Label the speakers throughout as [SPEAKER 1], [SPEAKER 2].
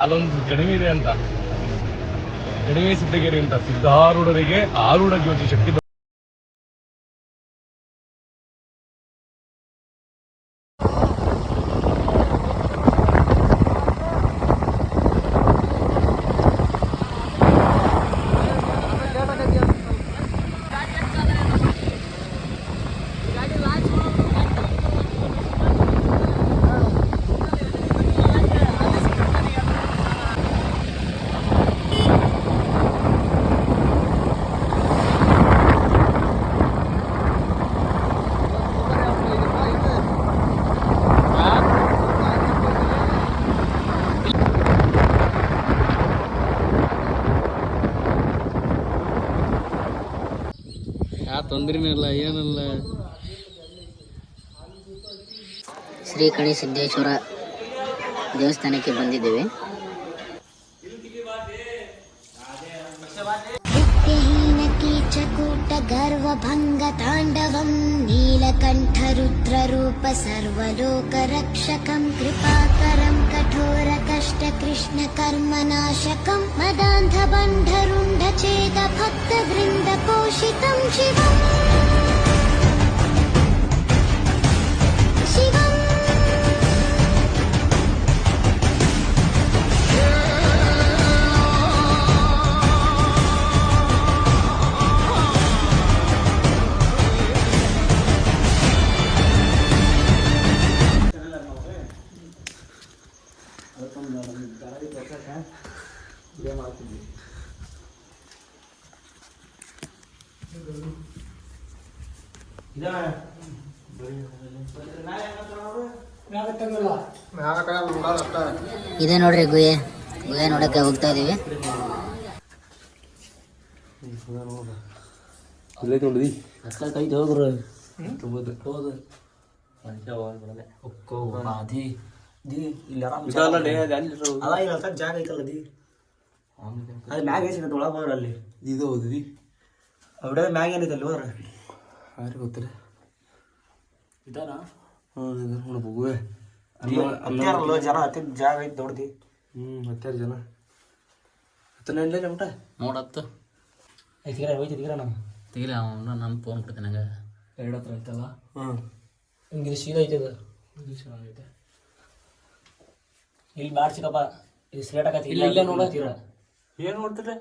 [SPEAKER 1] ಅಲ್ಲೊಂದು ಕಡಿಮೆ ಇದೆ ಅಂತ. ಕಡಿಮೆ ಸಿದ್ಧಗಿರಿ ಅಂತ ಸಿದ್ಧಾರೂಢರಿಗೆ ಆರೂಢ ಜ್ಯೋತಿ ಶಕ್ತಿ
[SPEAKER 2] ತೊಂದ್ರೆನಿಲ್ಲ ಏನಿಲ್ಲ?
[SPEAKER 3] ಶ್ರೀ ಕಣಿ ಸಿದ್ದೇಶ್ವರ ದೇವಸ್ಥಾನಕ್ಕೆ ಬಂದಿದ್ದೇವೆ.
[SPEAKER 4] ಗರ್ವ ಭಂಗ ತಾಂಡವಂ ನೀಲಕಂಠ ರುದ್ರರೂಪ ಸರ್ವಲೋಕ ರಕ್ಷಕಂ ಕೃಪಾಕರಂ
[SPEAKER 3] ಕಠೋರ ಕಷ್ಟ ಕೃಷ್ಣ ಕರ್ಮನಾಶಕಂ ಮದಾಂಧ ಬಂಧರುಂಢ ಚೇದ
[SPEAKER 2] ಕೈದು ಹೋಗ್ರು ಹೌದು ಒಕ್ಕೋ ಮಾದಿ ದಿ ಇಲ್ಲಿ ಆರಾಮ್ ಅಲ್ಲ ಇಲ್ಲ ಅರ್ಥ ಜಾಗ ಐತಲ್ಲ ದಿ. ಅದು ಮ್ಯಾಗ ಐತಿ ಒಳಗೆ ಹೋದ್ರ ಅಲ್ಲಿ. ಹೊಡೆದ ಮ್ಯಾಗ ಏನಿದೆ ಅಲ್ಲಿ ಹೋದ್ರೆ
[SPEAKER 5] ಯಾರಿಗೆ ಗೊತ್ತಿಲ್ಲ
[SPEAKER 2] ಇದಾನ
[SPEAKER 5] ಹ್ಞೂ ನೋಡ್ಬೋಗುವೆ
[SPEAKER 2] ಹತ್ತಾರಲ್ಲ ಜನ ಹತ್ತಿದ ಜಾಗ ಐತೆ ದೊಡ್ಡದಿ
[SPEAKER 5] ಹ್ಞೂ ಹತ್ತಾರು ಜನ ಹತ್ತು ನೆಂಡ್ಲೇ ನಮ್ಟ
[SPEAKER 2] ನೋಡತ್ತ ಐದು ತೀರ ಹೋಯ್ತು ತೀರ ನಾನು ತೀರ ಅವನು ನಾನು ಫೋನ್ ಕೊಡ್ತೀನಿ ನಂಗೆ ಎರಡು ಹತ್ರ ಐತಲ್ಲ
[SPEAKER 5] ಹ್ಞೂ
[SPEAKER 2] ಹಿಂಗೆ ಸೀದ ಐತೆ ಇದು ಐತೆ ಇಲ್ಲಿ ಮಾಡ್ಸಿಕಪ್ಪ ಇಲ್ಲಿ ಸ್ಲೇಟ್ ಆಗತ್ತೆ ಇಲ್ಲ ಇಲ್ಲ ನೋಡತ್ತೀರ
[SPEAKER 5] ಏನು ನೋಡ್ತೀರಿ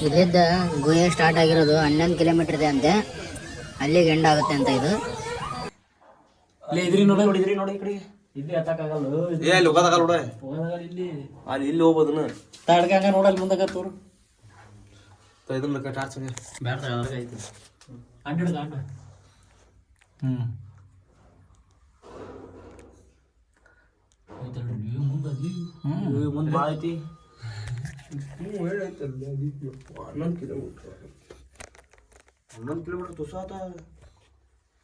[SPEAKER 3] ಇಲ್ಲಿದ್ದ ಗುಹೆ ಸ್ಟಾರ್ಟ್ ಆಗಿರೋದು ಹನ್ನೊಂದು ಕಿಲೋಮೀಟರ್ ಇದೆ ಅಂತೆ. ಅಲ್ಲಿಗೆ ಎಂಡ್ ಆಗುತ್ತೆ ಅಂತ ಇದು.
[SPEAKER 2] ಇಲ್ಲಿ ಇದ್ರಿ ನೋಡಿ ನೋಡಿ ಇದ್ರಿ ನೋಡಿ ಈ ಕಡೆ ಇಲ್ಲಿ ಹತ್ತಕ್ಕಾಗಲ್ಲ
[SPEAKER 5] ಏ ಅಲ್ಲಿ ಹೋಗೋದಾಗಲ್ಲ ನೋಡ
[SPEAKER 2] ಇಲ್ಲಿ?
[SPEAKER 5] ಅಲ್ಲಿ ಇಲ್ಲಿ ಹೋಗ್ಬೋದನ್ನ
[SPEAKER 2] ತಡ್ಕಂಗ ನೋಡಲ್ಲಿ ಮುಂದಕ್ಕೆ ತೋರು.
[SPEAKER 5] ಇದನ್ನ ಟಾರ್ಚ್
[SPEAKER 2] ಬ್ಯಾಡ ಹಂಡ್ರೆಡ್ ಹ್ಞೂ ಮುಂದೆ ಭಾಳ ಐತಿ
[SPEAKER 5] ಹನ್ನೊಂದು ಕಿಲೋಮೀಟ್ರ್ ಹನ್ನೊಂದು ಕಿಲೋಮೀಟ್ರ್ ತುಸ ಆತ.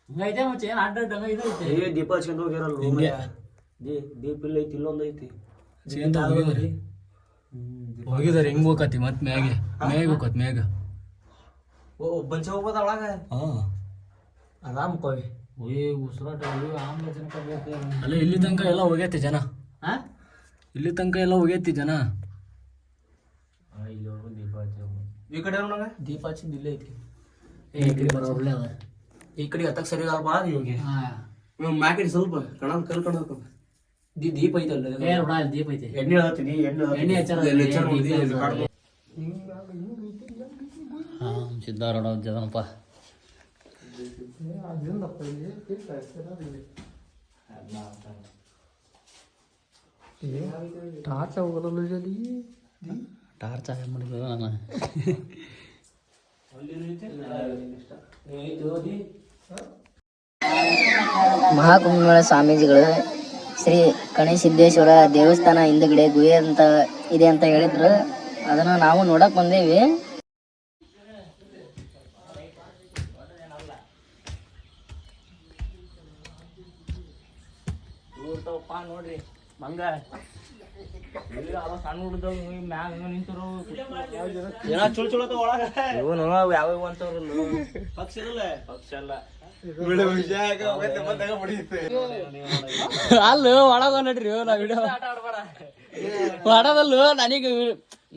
[SPEAKER 2] ಹಿಂಗೈತೆ ಮತ್ತೆ ಏನು ಹಂಡ್ರೆಡ್ ಹಂಗ ಇದೈತೆ
[SPEAKER 5] ಏ ದೀಪ ಹಚ್ಕೊಂಡು ಹೋಗಿರಲ್ಲ
[SPEAKER 2] ಹಿಂಗೆ.
[SPEAKER 5] ದಿ ದೀಪ ಇಲ್ಲ ಐತಿ ಇಲ್ಲೊಂದು ಐತಿ
[SPEAKER 2] ಹೋಗಿದಾರೆ ಹೆಂಗ್ ಹೋಗತಿ ಮತ್ ಮ್ಯಾಗೆ ಮ್ಯಾಗ ಹೋಗತ್ ಮ್ಯಾಗ
[SPEAKER 5] ಓ ಒಬ್ಬಂಚ ಹೋಗ್ಬೋದ ಒಳಗ
[SPEAKER 2] ಹಾಂ. ಆರಾಮ್ ಕೋಯ್ ಓಯ್ ಉಸಿರಾಟ ಆಮ್ಲಜನಕ ಅಲ್ಲ ಇಲ್ಲಿ ತನಕ ಎಲ್ಲ ಹೋಗೈತಿ ಜನ. ಇಲ್ಲಿ ತನಕ ಎಲ್ಲ ಹೋಗೈತಿ ಜನ.
[SPEAKER 5] ಈ ಕಡೆ
[SPEAKER 2] ದೀಪ ಹಚ್ಚಿಂದ ಇಲ್ಲೇ ಐತಿ ಏ ಈ ಕಡೆ ಬರೋಬ್ಲೆ ಅದ
[SPEAKER 5] ಈ ಕಡೆ ಹತ್ತಕ್ಕೆ ಸರಿ ಆಗಲ್ಲ ಬಾ
[SPEAKER 2] ಹಾಂ
[SPEAKER 5] ಮ್ಯಾಕಡಿ ಸ್ವಲ್ಪ ಕಣ ಕಲ್
[SPEAKER 2] ದಿ ದೀಪ ಐತಲ್ಲ? ಏ ದೀಪ ಐತಿ.
[SPEAKER 5] ಎಣ್ಣೆ ಹೇಳ್ತೀನಿ ಎಣ್ಣೆ
[SPEAKER 2] ಎಣ್ಣೆ ಹಚ್ಚಾರ
[SPEAKER 5] ಎಣ್ಣೆ ಹಚ್ಚಾರ ನೋಡಿ, ಎಲ್ಲಿ ಕಾಡ್ದು.
[SPEAKER 2] ಹಾಂ ಸಿದ್ಧಾರೂಢ ಜಗನಪ್ಪ ಟಾರ್ಚ್ ಆಗ ಮಾಡಿದ್ರು ನಾನು
[SPEAKER 3] ಮಹಾಕುಂಭಮೇಳ ಸ್ವಾಮೀಜಿಗಳು ಶ್ರೀ ಗಣೇಶಿದ್ದೇಶ್ವರ ದೇವಸ್ಥಾನ ಹಿಂದ್ಗಡೆ ಗುಹೆ ಅಂತ ಇದೆ ಅಂತ ಹೇಳಿದ್ರು. ಅದನ್ನ ನಾವು ನೋಡಕ್ ಬಂದೇವಿ.
[SPEAKER 2] ನೋಡ್ರಿ. ಮಂಗ ಸಣ್ಣ ಹುಡುಗ ಮ್ಯಾಗ ನಿಂತರು.
[SPEAKER 5] ಏನ ಚುಳ್ ಚುಳತ ಒಳಗ?
[SPEAKER 2] ಇವನು ಯಾವ ಅಂತವ್ರಲ್ಲ
[SPEAKER 5] ಪಕ್ಷ ಇರಲ್ಲ.
[SPEAKER 2] ಪಕ್ಷ ಅಲ್ಲ.
[SPEAKER 1] ಅಲ್ಲ ಒಳಗ ನಡ್ರಿ ನಾ ವಿಡಿಯೋ ಮಾಡದಲ್ಲ ನನಗೆ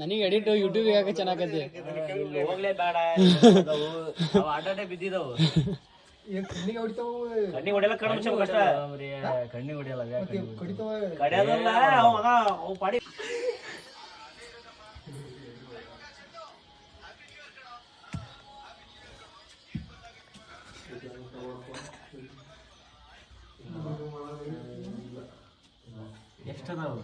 [SPEAKER 1] ನನಗೆ ಎಡಿಟ್ ಯೂಟ್ಯೂಬ್ ಯಾಕೆ ಚೆನ್ನಾಗತ್ತೆ
[SPEAKER 2] ಹೋಗ್ಲೇ ಬೇಡ. ಕಣ್ಣಿ ಹೊಡೆಯಲ್ಲ ಕಣ್ಣು ಮುಚ್ಚಬೇಕು ಕಷ್ಟ
[SPEAKER 1] ಕಣ್ಣಿಗೆ ಹೊಡಿಯಲ್ಲ
[SPEAKER 2] ಕಡಿಯೋದಲ್ಲ ಅವ ಮಗ ಅವ್ ಪಾಡಿ. ಎಷ್ಟದಾವು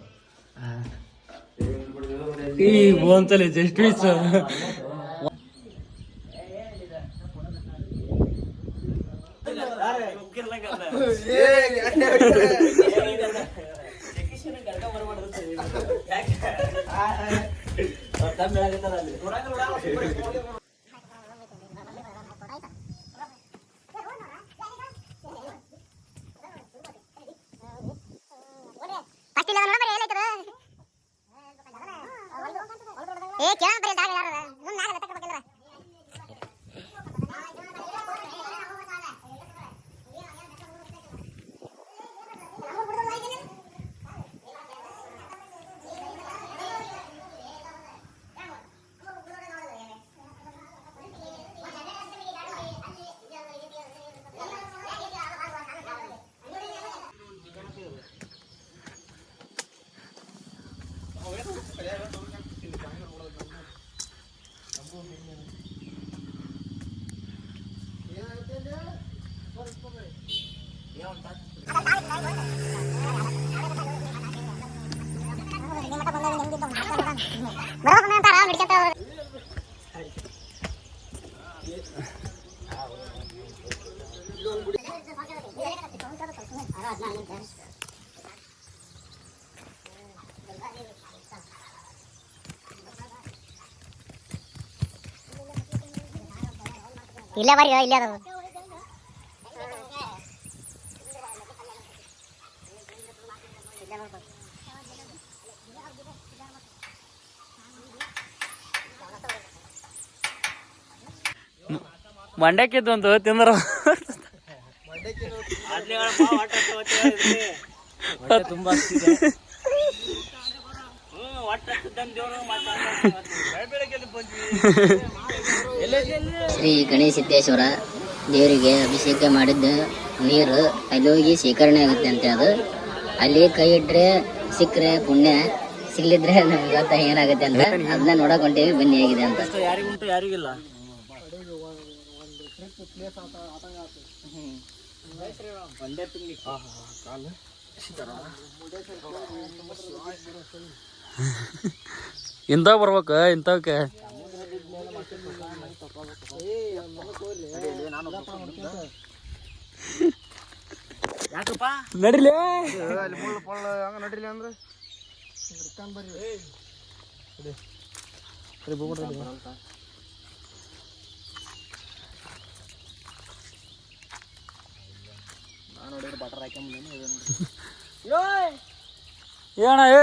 [SPEAKER 1] ಈ ಬೋಂತಲೆ ಜಸ್ಟ್ ಮಿಸ್
[SPEAKER 6] ಏ ಕೇಳ ಇಲ್ಲೇ ಬರ್ರಿ ಇಲ್ಲೇ ಅದಾವ
[SPEAKER 1] ಮಂಡ್ಯಕ್ಕಿದ್ದು ಒಂದು ತಿಂದ್ರ
[SPEAKER 2] ತುಂಬಾ ಒಟ್ಟ ದೇವ್ರು ಬೆಳಗ್ಗೆ ಬಂದ್ವಿ
[SPEAKER 3] ಶ್ರೀ ಗಣೇಶಿದ್ದೇಶ್ವರ ದೇವರಿಗೆ ಅಭಿಷೇಕ ಮಾಡಿದ್ದ ನೀರು ಅಲ್ಲಿ ಹೋಗಿ ಶೇಖರಣೆ ಆಗುತ್ತೆ ಅಂತ ಅದು ಅಲ್ಲಿ ಕೈ ಇಟ್ರೆ ಸಿಕ್ಕರೆ ಪುಣ್ಯ, ಸಿಗ್ಲಿದ್ರೆ ನಮ್ಗೆ ಗೊತ್ತ ಏನಾಗುತ್ತೆ ಅಂತ. ಅದನ್ನ ನೋಡಕ್ ಹೊಂಟೇವಿ ಬನ್ನಿ ಆಗಿದೆ ಅಂತ.
[SPEAKER 2] ಯಾರಿಗಿಲ್ಲ ಒಂದೇ ಪಿಕ್ನಿಕ್
[SPEAKER 1] ಇಂಥವ್ ಬರ್ಬೇಕು ಇಂಥವಕ್ಕೆ.
[SPEAKER 2] ಯಾಕಪ್ಪ?
[SPEAKER 1] ನಡಿಲೇ
[SPEAKER 7] ಅಲ್ಲಿ ಮುಳ್ಳು ಪಳ್ಳ ಹಂಗ ನಡಿಲಿ ಅಂದ್ರೆ
[SPEAKER 1] ಏನ ಏ.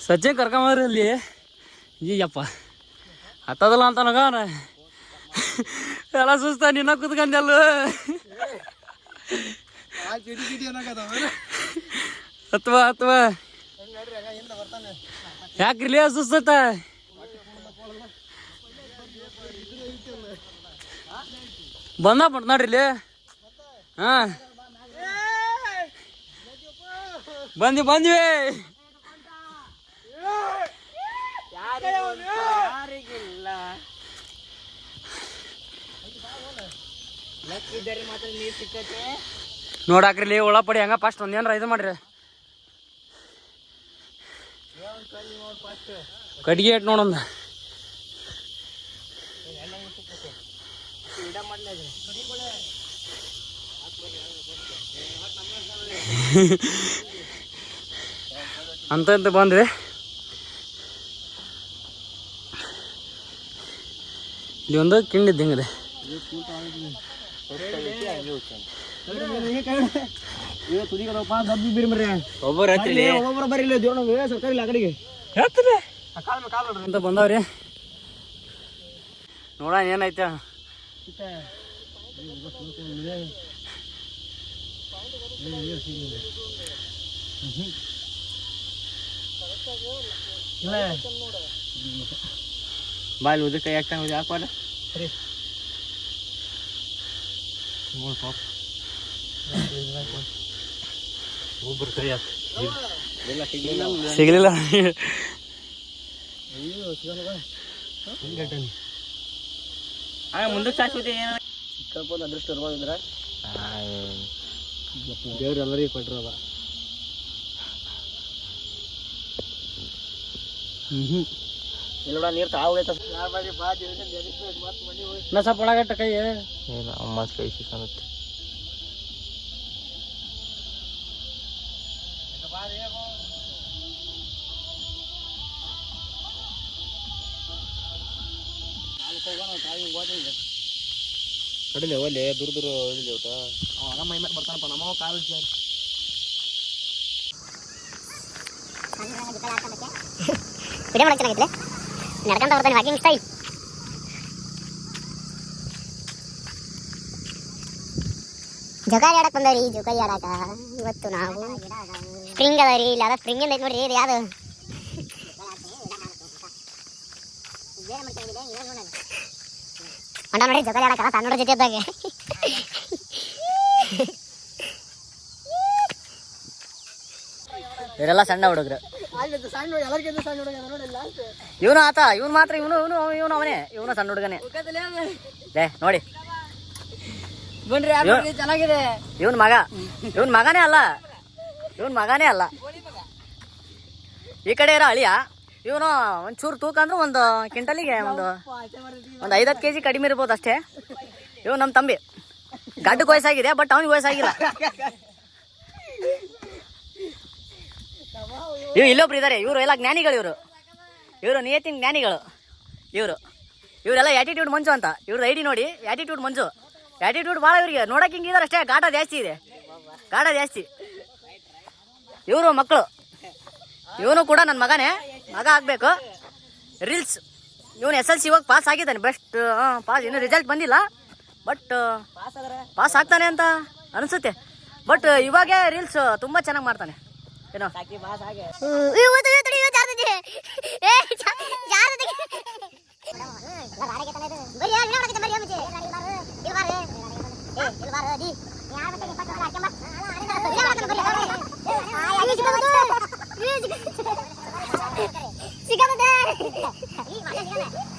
[SPEAKER 1] ಸಜ್ಜೆ ಕರ್ಕೊಂಬರ್ರಿ ಅಲ್ಲಿ. ಈಯಪ್ಪ ಹತ್ತದಲ್ಲ ಅಂತ ನಗ ಎಲ್ಲ ಸುಸ್ತ ನಿನ್ನ ಕುತ್ಕಂದಲ್ಲ ಹತ್ವಾ ಹತ್ವ. ಯಾಕ್ರಿಲಿ ಸುಸ್ತತ ಬಂದ ಬಂತ ನೋಡ್ರಿ ಇಲ್ಲಿ ಹಾ. ಬಂದ್ವಿ ಬಂದ್ವಿ
[SPEAKER 2] ಯಾರಿಗಿಲ್ಲ ಲಕ್ಕಿದ್ದರೆ ಮಾತ್ರ ನೀರು ಸಿಕ್ಕತ್ತೆ
[SPEAKER 1] ನೋಡಾಕ್ರಿ ಒಳ ಪಡಿ ಹಂಗ ಫಸ್ಟ್ ಒಂದೇನಾರ ಇದು ಮಾಡ್ರಿ.
[SPEAKER 8] ಕಟ್ಗೆ ಇಟ್ ನೋಡೊಂದ ಅಂತ ಅಂತ ಬಂದ್ವಿ. ಇಲ್ಲಿ ಒಂದು ಕಿಂಡಿದ್ದು ಹಿಂಗಿದೆ ಒಬ್ಬರು
[SPEAKER 2] ಒಬ್ಬೊಬ್ಬರ ಬರಿಲ್ಲ ದೇವ್ರ ಸರ್ಕಾರಿ ಆ ಕಡೆಗೆ
[SPEAKER 8] ಅಂತ ಬಂದವ್ರಿ ನೋಡ ಏನೈತೆ ಬಾಯ್ ಉದಕ್ಕೆ ಯಾಕೆ ಯಾಕೆ ಸರಿ
[SPEAKER 7] ಒಬ್ಬರು ಕೈ
[SPEAKER 8] ಸಿಗ್ಲಿಲ್ಲ? ಮುಂದಕ್ಕೆ ಸಾಕ್ಬಿಟ್ಟೆ
[SPEAKER 2] ಸ್ವಲ್ಪ ಅದೃಷ್ಟ ಇರ್ಬೋದಿದ್ರೆ.
[SPEAKER 8] ದೇವ್ರು ಎಲ್ಲರಿಗೂ ಕೊಟ್ಟಿರೋದ
[SPEAKER 2] ಇಲ್ಲ ನೀರು ತಾವೈತ
[SPEAKER 8] ನಾ ಸ್ವಲ್ಪ ಒಳಗಟ್ಟ ಕೈ.
[SPEAKER 2] ಅಮ್ಮ ಕೈ ಸಿಕ್ಕಂತ ಕಡಿಲೆ ಒಲೆ ದೂರ ದೂರ ಇಳಿಲಿ ಊಟ. ಅವ ಮೈ ಮೇಲೆ ಬರ್ತಾನಪ್ಪ ನಮ್ಮ ಕಾಲು ಜಾರಿ
[SPEAKER 6] ವಿಡಿಯೋ ಮಾಡಕ್ ಚೆನ್ನಾಗಿತ್ತು ನಡ್ಕೊಂತ ಬರ್ತಾನೆ ವಾಕಿಂಗ್ ಸ್ಟೈಲ್ ಜೋಕಾಲಿ ಆಡಕ್ ಬಂದವ್ರಿ ಜೋಕಾಲಿ ಆಡಾಕ ಇವತ್ತು ನಾವು ಸ್ಪ್ರಿಂಗ್ ಅದ ರೀ ಇಲ್ಲಿ ಅದ ಸ್ಪ್ರಿಂಗ್ ಐತೆ ನೋಡ್ರಿ ಇದು ಯಾವ್ದು ಹೊಂಡ ನೋಡಿ ಜೋಕಾಲಿ ಆಡಕ ಸಣ್ಣ ಜೊತೆ ಇದ್ದಾಗ
[SPEAKER 8] ಇವರೆಲ್ಲ ಸಣ್ಣ ಹುಡುಗ್ರು ಇವನು ಆತ ಇವನು ಮಾತ್ರ ಇವನು ಇವನು ಇವನು ಅವನೇ ಇವನು ಸಣ್ಣ ಹುಡುಗನೇ. ಲೇ ನೋಡಿ.
[SPEAKER 2] ಚೆನ್ನಾಗಿದೆ.
[SPEAKER 8] ಇವನ್ ಮಗ ಇವನ್ ಮಗನೇ ಅಲ್ಲ. ಇವನ್ ಮಗನೇ ಅಲ್ಲ. ಈ ಕಡೆ ಇರೋ ಅಳಿಯ ಇವನು ಒಂಚೂರು ತೂಕ ಅಂದ್ರೆ ಒಂದು ಕ್ವಿಂಟಲಿಗೆ ಒಂದು ಒಂದು ಐದತ್ತು ಕೆ ಜಿ ಕಡಿಮೆ ಇರ್ಬೋದು ಅಷ್ಟೇ. ಇವ್ ನಮ್ಮ ತಂಬಿ. ಗಡ್ಡಕ್ಕೆ ವಯಸ್ಸಾಗಿದೆ ಬಟ್ ಅವನಿಗೆ ವಯಸ್ಸಾಗಿಲ್ಲ. ಇವ್ ಇಲ್ಲೊಬ್ರು ಇದ್ದಾರೆ ಇವರು ಎಲ್ಲ ಜ್ಞಾನಿಗಳು ಇವರು. ಇವರು ನಿಯತಿನ ಜ್ಞಾನಿಗಳು ಇವರು. ಇವರೆಲ್ಲ ಆಟಿಟ್ಯೂಡ್ ಮಂಜು ಅಂತ. ಇವ್ರದ್ದು ಐಡಿ ನೋಡಿ ಆ್ಯಟಿಟ್ಯೂಡ್ ಮಂಜು. ಆ್ಯಟಿಟ್ಯೂಡ್ ಭಾಳ ಇವರಿಗೆ. ನೋಡಕ್ಕೆ ಹಿಂಗಿದಾರೆ ಅಷ್ಟೇ ಗಾಢ ಜಾಸ್ತಿ ಇದೆ. ಗಾಢ ಜಾಸ್ತಿ. ಇವರು ಮಕ್ಕಳು ಇವನು ಕೂಡ ನನ್ನ ಮಗನೇ. ಮಗ ಆಗಬೇಕು. ರೀಲ್ಸ್ ಇವನು ಎಸ್ ಎಲ್ ಸಿ ಹೋಗಿ ಪಾಸ್ ಆಗಿದ್ದಾನೆ. ಬೆಸ್ಟ್ ಪಾಸ್ ಇನ್ನೂ ರಿಸಲ್ಟ್ ಬಂದಿಲ್ಲ. ಬಟ್ ಪಾಸ್ ಆಗ್ತಾನೆ ಅಂತ ಅನಿಸುತ್ತೆ. ಬಟ್ ಇವಾಗೇ ರೀಲ್ಸ್ ತುಂಬ ಚೆನ್ನಾಗಿ ಮಾಡ್ತಾನೆ. কেন
[SPEAKER 6] সাকিব বাস আগে ওই ওই তো তো যাতে দে এ যাতে দে लगा के तने बढ़िया लगा के बढ़िया मुझे एक बार है एक बार है दी यार मत निपट लगा के मत लगा के बढ़िया आ ये सिखा दे ये सिखा दे सिखा दे ये माने निकल